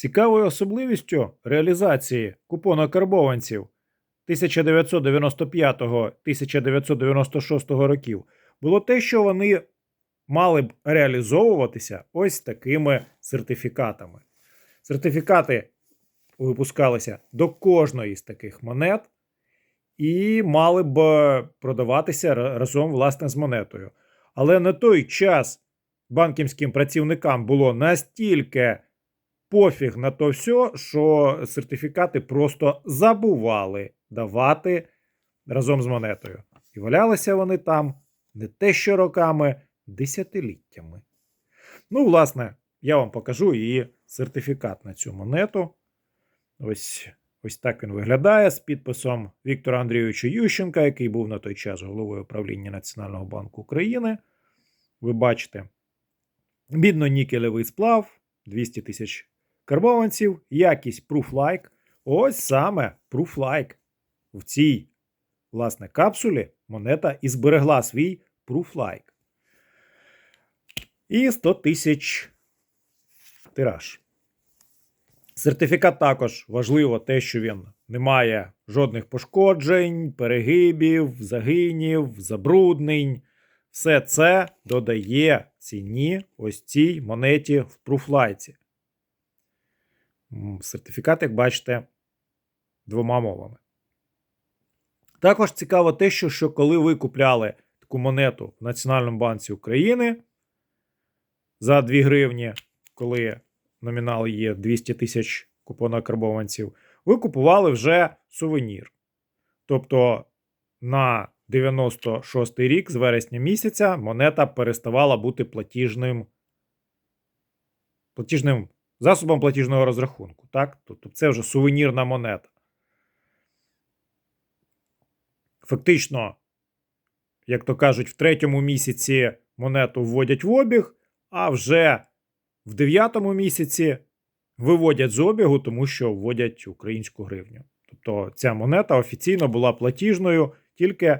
Цікавою особливістю реалізації купона карбованців 1995-1996 років було те, що вони мали б реалізовуватися ось такими сертифікатами. Сертифікати випускалися до кожної з таких монет і мали б продаватися разом власне з монетою. Але на той час банківським працівникам було настільки пофіг на то все, що сертифікати просто забували давати разом з монетою. І валялися вони там не те що роками, десятиліттями. Ну, власне, я вам покажу її сертифікат на цю монету. Ось, ось так він виглядає з підписом Віктора Андрійовича Ющенка, який був на той час головою управління Національного банку України. Ви бачите, бідно-нікелевий сплав, 200 тисяч карбованців, якість Proof-like. Ось саме Proof-like. В цій, власне, капсулі монета і зберегла свій Proof-like. І 100 тисяч тираж. Сертифікат також важливо те, що він не має жодних пошкоджень, перегибів, загинів, забруднень. Все це додає ціні ось цій монеті в пруфлайці. Сертифікат, як бачите, двома мовами. Також цікаво те, що, що коли ви купляли таку монету в Національному банці України за 2 гривні, коли номінал є 200 тисяч купона карбованців, ви купували вже сувенір. Тобто на 96-й рік з вересня місяця монета переставала бути платіжним, платіжним засобом платіжного розрахунку. Так? Тобто це вже сувенірна монета. Фактично, як то кажуть, в третьому місяці монету вводять в обіг, а вже в дев'ятому місяці виводять з обігу, тому що вводять українську гривню. Тобто ця монета офіційно була платіжною тільки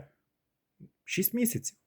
6 місяців.